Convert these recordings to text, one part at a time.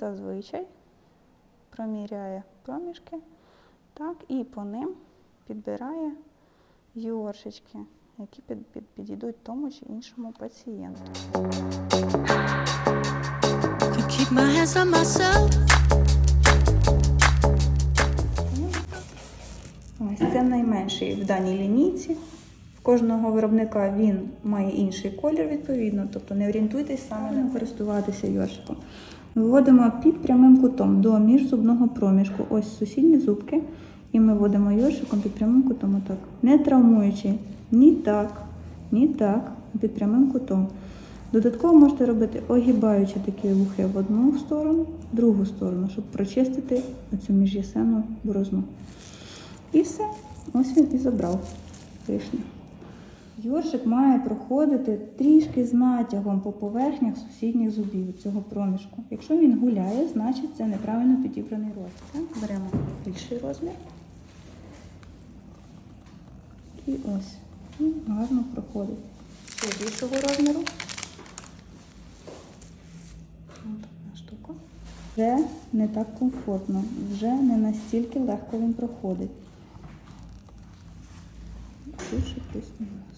зазвичай проміряє проміжки, так, і по ним підбирає йоршечки, які під, під, підійдуть тому чи іншому пацієнту. Ось це найменший в даній лінійці. Кожного виробника він має інший колір відповідно, тобто не орієнтуйтесь саме на користуватися йоршиком. Виводимо під прямим кутом до міжзубного проміжку. Ось сусідні зубки. І ми вводимо йоршиком під прямим кутом отак. Не травмуючи ні так, ні так, під прямим кутом. Додатково можете робити огибаючи такі вухи в одну сторону, в другу сторону, щоб прочистити оцю між'ясенну борозну. І все. Ось він і забрав лишнє. Йоршик має проходити трішки з натягом по поверхнях сусідніх зубів цього проміжку. Якщо він гуляє, значить це неправильно підібраний розмір. Беремо більший розмір. І ось. І гарно проходить. Ще більшого розміру. Вже не так комфортно, вже не настільки легко він проходить. Більше плюс мінус.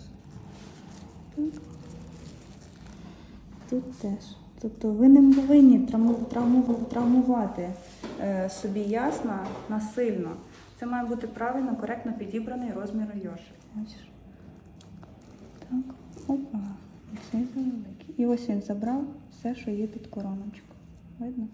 Тут. Теж. Тобто ви не повинні травму- травму- травмувати е, собі ясна насильно. Це має бути правильно, коректно підібраний розмір йошик. Бачиш? Так, опа. І ось він забрав все, що є під короночку. Видно?